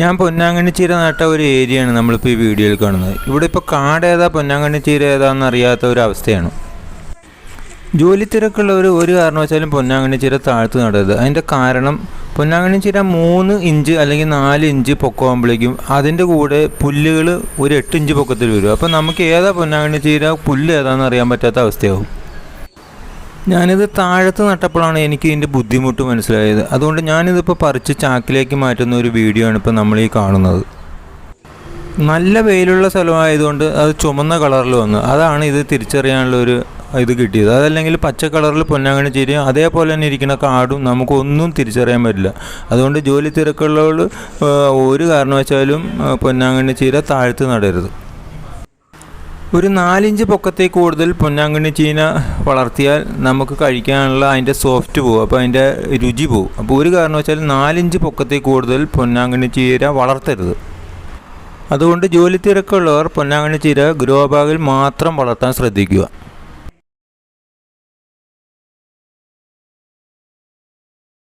ഞാൻ പൊന്നാങ്കണ്ണി ചീര നട്ട ഒരു ഏരിയയാണ് നമ്മളിപ്പോൾ ഈ വീഡിയോയിൽ കാണുന്നത്. ഇവിടെ ഇപ്പോൾ കാട് ഏതാ? പൊന്നാങ്കണ്ണി ചീര ഏതാണെന്ന് അറിയാത്ത ഒരു അവസ്ഥയാണ്. ജോലി തിരക്കുള്ളവർ ഒരു കാരണവശാലും പൊന്നാങ്കണ്ണി ചീര താഴ്ത്ത് നടരുത്. അതിന്റെ കാരണം പൊന്നാങ്കണ്ണി ചീര മൂന്ന് ഇഞ്ച് അല്ലെങ്കിൽ നാല് ഇഞ്ച് പൊക്കമാകുമ്പോഴേക്കും അതിന്റെ കൂടെ പുല്ലുകൾ ഒരു എട്ട് ഇഞ്ച് പൊക്കത്തിൽ വരും. അപ്പോൾ നമുക്ക് ഏതാ പൊന്നാങ്കണ്ണി ചീര? പുല്ല് ഏതാണെന്ന് അറിയാൻ പറ്റാത്ത അവസ്ഥയാവും. ഞാനിത് താഴത്ത് നട്ടപ്പോഴാണ് എനിക്ക് ഇതിന്റെ ബുദ്ധിമുട്ട് മനസ്സിലായത്. അതുകൊണ്ട് ഞാനിതിപ്പോൾ പറിച്ച് ചാക്കിലേക്ക് മാറ്റുന്ന ഒരു വീഡിയോ ആണ് ഇപ്പോൾ നമ്മൾ ഈ കാണുന്നത്. നല്ല വെയിലുള്ള സ്ഥലമായതുകൊണ്ട് അത് ചുമന്ന കളറിൽ വന്നു. അതാണ് ഇത് തിരിച്ചറിയാനുള്ള ഒരു ഇത് കിട്ടിയത്. അതല്ലെങ്കിൽ പച്ച കളറിൽ പൊന്നാങ്കണ്ണി ചീരയും അതേപോലെ തന്നെ ഇരിക്കുന്ന കാടും നമുക്കൊന്നും തിരിച്ചറിയാൻ പറ്റില്ല. അതുകൊണ്ട് ജോലി തിരക്കുള്ളവർ ഒരു കാരണവശാലും ആ, പൊന്നാങ്കണ്ണി ചീര താഴ്ത്ത് നടരുത്. ഒരു നാലിഞ്ച് പൊക്കത്തെ കൂടുതൽ പൊന്നാങ്കണ്ണി ചീന വളർത്തിയാൽ നമുക്ക് കഴിക്കാനുള്ള അതിന്റെ സോഫ്റ്റ് പോകും അപ്പോൾ അതിന്റെ രുചി പോകും അപ്പോൾ ഒരു കാരണം വെച്ചാൽ നാലിഞ്ച് പൊക്കത്തെ കൂടുതൽ പൊന്നാങ്കണ്ണി ചീര വളർത്തരുത്. അതുകൊണ്ട് ജോലി തിരക്കുള്ളവർ പൊന്നാങ്കണ്ണി ചീര ഗ്രോ ബാഗിൽ മാത്രം വളർത്താൻ ശ്രദ്ധിക്കുക.